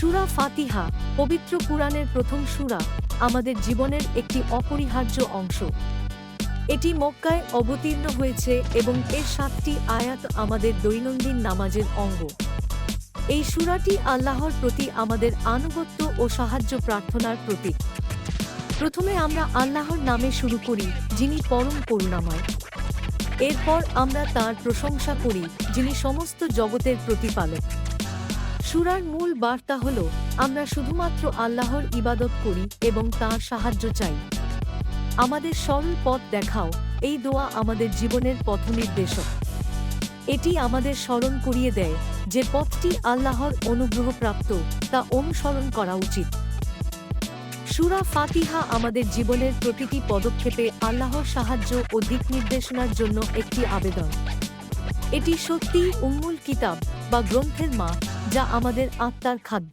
সুরা ফাতিহা, পবিত্র কুরআনের প্রথম সুরা, আমাদের জীবনের একটি অপরিহার্য অংশ। এটি মক্কায় অবতীর্ণ হয়েছে এবং এর সাতটি আয়াত আমাদের দৈনন্দিন নামাজের অঙ্গ। এই সুরাটি আল্লাহর প্রতি আমাদের আনুগত্য ও সাহায্য প্রার্থনার প্রতীক। প্রথমে আমরা আল্লাহর নামে শুরু করি, যিনি পরম করুণাময়। এরপর আমরা তার প্রশংসা করি, যিনি সমস্ত জগতের প্রতিপালক। সুরার মূল বার্তা হল, আমরা শুধুমাত্র আল্লাহর ইবাদত করি এবং তার সাহায্য চাই। আমাদের সরল পথ দেখাও, এই দোয়া আমাদের জীবনের পথনির্দেশক এটি আমাদের স্মরণ করিয়ে দেয় যে পথটি আল্লাহর অনুগ্রহপ্রাপ্ত, তা অনুসরণ করা উচিত। সুরা ফাতিহা আমাদের জীবনের প্রতিটি পদক্ষেপে আল্লাহর সাহায্য ও দিক নির্দেশনার জন্য একটি আবেদন। এটি সত্যিই উম্মুল কিতাব বা গ্রন্থের মা যা আমাদের আত্মার খাদ্য।